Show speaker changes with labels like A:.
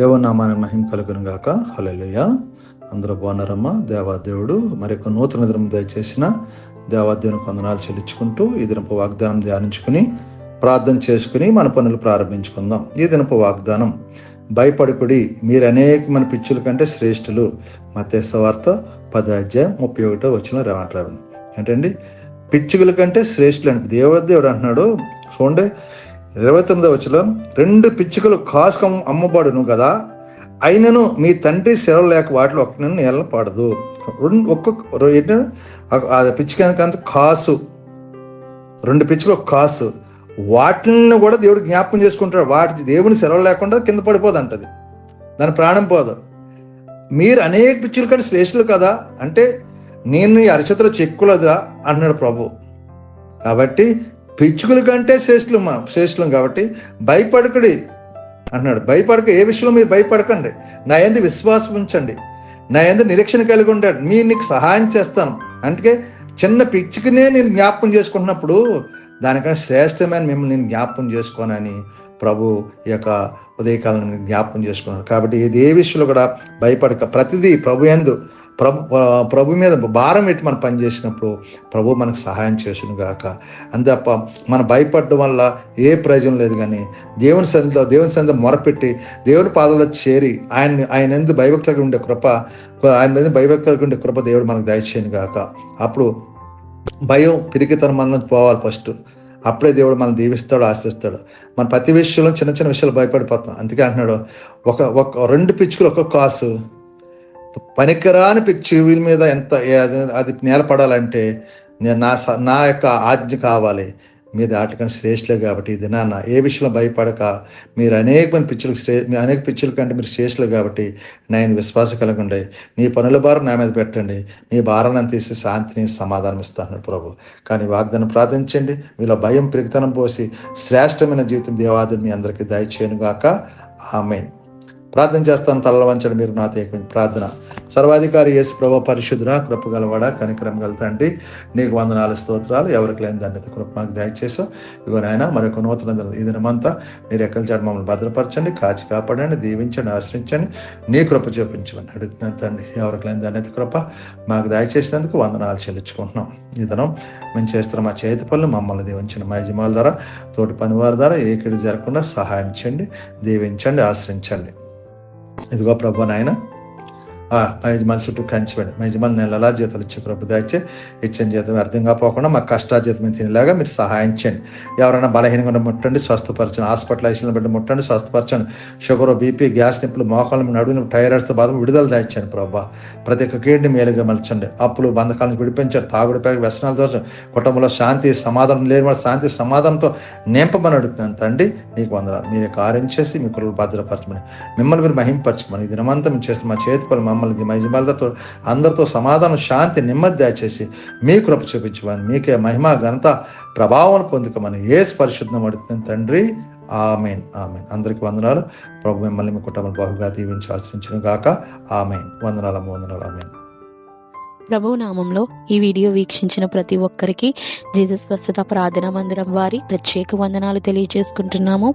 A: కలుగును గాక. హలలుయ అందరూ బాగున్నారమ్మా? దేవాదేవుడు మరొక నూతన దినం దయచేసిన దేవాదేవుని కొందనాలు చెల్లించుకుంటూ ఈ దినపు వాగ్దానం ధ్యానించుకుని ప్రార్థన చేసుకుని మన పనులు ప్రారంభించుకుందాం. ఈ దినపు వాగ్దానం భయపడుకుడి మీరు అనేకమైన పిచ్చుల కంటే శ్రేష్ఠులు. మతేశ వార్త పదాధ్యాయం ముప్పై ఒకటో వచ్చిన రావట్రావు ఏంటండి? పిచ్చుకల కంటే శ్రేష్ఠులు అంటే దేవుడు దేవుడు అంటున్నాడు. చూడండి ఇరవై తొమ్మిదో వచ్చిలో రెండు పిచ్చుకలు కాసుకు అమ్మబడును కదా అయినను మీ తండ్రి సెలవు లేక వాటిలో ఒక్క నేల పడదు రెండు ఒక్కొక్క ఆ- పిచ్చుకంత కాసు. రెండు పిచ్చుకలు కాసు. వాటిని కూడా దేవుడు జ్ఞాపకం చేసుకుంటాడు. వాటి దేవుని సెలవు లేకుండా కింద పడిపోదు అంటది దాని ప్రాణం పోదు. మీరు అనేక పిచ్చుల కంటే శ్రేష్ఠులు కదా అంటే నేను ఈ అరచేతిలో చెక్కులదా అన్నాడు ప్రభు. కాబట్టి పిచ్చుకుల కంటే శ్రేష్ఠులు మనం శ్రేష్ఠులం కాబట్టి భయపడకుడి అన్నాడు భయపడక ఏ విషయంలో మీరు భయపడకండి. నా ఎందు విశ్వాసం ఉంచండి. నా ఎందు నిరీక్షణ కలిగి ఉంటాడు మీ నీకు సహాయం చేస్తాను. అంటే చిన్న పిచ్చుకునే నేను జ్ఞాపకం చేసుకుంటున్నప్పుడు దానికన్నా శ్రేష్టమైన మిమ్మల్ని నేను జ్ఞాపకం చేసుకోనని ప్రభు ఈ యొక్క ఉదయకాలం జ్ఞాపకం చేసుకున్నాను. కాబట్టి ఇది ఏ విషయంలో కూడా భయపడక. ప్రతిదీ ప్రభు ఎందు ప్రభు ప్రభు మీద భారం పెట్టి మనం పనిచేసినప్పుడు ప్రభు మనకు సహాయం చేసును గాక అంతప్ప మనం భయపడడం వల్ల ఏ ప్రయోజనం లేదు కానీ దేవుని సన్నిధిలో దేవుని సన్నిధిలో మొరపెట్టి దేవుని పాదాల్లో చేరి ఆయన ఆయన ఎందు భయభక్తులకు ఉండే కృప ఆయన మీద భయభక్తులకు ఉండే కృప దేవుడు మనకు దయచేయను గాక అప్పుడు భయం పిరికితనం మనం పోవాలి ఫస్ట్. అప్పుడే దేవుడు మనం దీవిస్తాడు ఆశ్రయిస్తాడు మన ప్రతి విషయంలో చిన్న చిన్న విషయాలు భయపడిపోతాం. అందుకే అంటున్నాడు ఒక ఒక రెండు పిచ్చుకలు ఒక్కొక్క కాసు. పనికిరాని పిచ్చి వీళ్ళ మీద ఎంత అది- నేలపడాలంటే నేను నా స- నా యొక్క ఆజ్ఞ కావాలి. మీద ఆటకన్నా శ్రేష్ఠులే కాబట్టి ఇది నాన్న ఏ విషయంలో భయపడక మీరు అనేక మంది పిచ్చులకు శ్రే మీ అనేక పిచ్చుల కంటే మీరు శ్రేష్ఠులు కాబట్టి నేను విశ్వాసం కలగండి. నీ పనుల భారం నా మీద పెట్టండి. మీ భారాన్ని తీసి శాంతిని సమాధానం ఇస్తాను ప్రభు. కానీ వాగ్దానం ప్రార్థించండి. మీలో భయం పెరుగుతనం పోసి శ్రేష్టమైన జీవితం దేవాదుని మీ అందరికీ దయచేయను గాక ఆమె ప్రార్థన చేస్తాను తలవంచడం మీరు నాతో ఏకమైన ప్రార్థన. సర్వాధికారి యేసు ప్రభు పరిశుద్ధుర కృప గలవాడ కనికరం గల తండ్రి నీకు వందనాలు స్తోత్రాలు ఎవరికి లేని ధన్యత కృప మాకు దయచేసాం. ఇగో నాయన మరొక నూతన ఈ దినమంతా మీరు ఎక్కల చాటు మమ్మల్ని భద్రపరచండి కాచి కాపాడండి దీవించండి ఆశ్రయించండి నీ కృప చూపించమని అడుగుతున్నాను తండ్రి. ఎవరికి లేని ధన్యత కృప మాకు దయచేసినందుకు వందనాలు చెల్లించుకుంటున్నాం. ఈ దినం మేము చేస్తున్న మా చేతి పనులు మమ్మల్ని దీవించండి మా యజమానుల ద్వారా తోటి పనివారి ద్వారా ఏకిడి జరగకుండా సహాయం చేయండి దీవించండి ఆశ్రయించండి. ఇదిగో ప్రభు నాయన ఆ, మా యజమాని చుట్టూ కంచిపెండి మా యజమాని నెలలా జీతాలు ఇచ్చే ప్రభు దాచే ఇచ్చిన జీతం వ్యర్థం కాపోకుండా మా కష్టాజీతం జీతం తినేలాగా మీరు సహాయం చేయండి. ఎవరైనా బలహీనంగా ఉన్న ముట్టండి స్వస్థపరచండి. హాస్పిటలైజేషన్ పెట్టి ముట్టండి స్వస్థపరచండి. షుగర్ బీపీ గ్యాస్ నిప్పులు మోకాలు నడువుని టైరాయిడ్స్తో బాధ విడుదల దాయించండి ప్రభా. ప్రతి ఒక్క కీడిని మేలుగా మలచండి. అప్పులు బంధకాలను విడిపించండి తాగుడు పేగ వ్యసనాలు దోచండి. కుటుంబంలో శాంతి సమాధానం లేని శాంతి సమాధానంతో నింపమని అడుగుతున్నాను తండ్రి. నీకు వందనాలు. మీరే కార్యం చేసి మీ కులు భద్రపరచమని మిమ్మల్ని మీరు మహింపరచమని దినమంతం చేసి మా చేతి పనులు మమ్మల్ని మహిమలతో అందరితో సమాధానం శాంతి నెమ్మది దయచేసి మీ కృప చూపించమని మీకే మహిమ ఘనత ప్రభావం పొందుకోమని ఏ స్పరిశుద్ధం అడుగుతుంది తండ్రి. ఆమెన్. ఆమెన్. అందరికి వందనాలు. ప్రభు మిమ్మల్ని మీ కుటుంబం బహుగా దీవించి ఆశ్రయించిన గాక. ఆమెన్. వందనాలు వందనాలు. ఆమెన్.
B: ప్రభు నామంలో ఈ వీడియో వీక్షించిన ప్రతి ఒక్కరికి జీసస్ స్వస్థత ప్రార్థనా మందిరం వారి ప్రత్యేక వందనాలు తెలియజేసుకుంటున్నాము.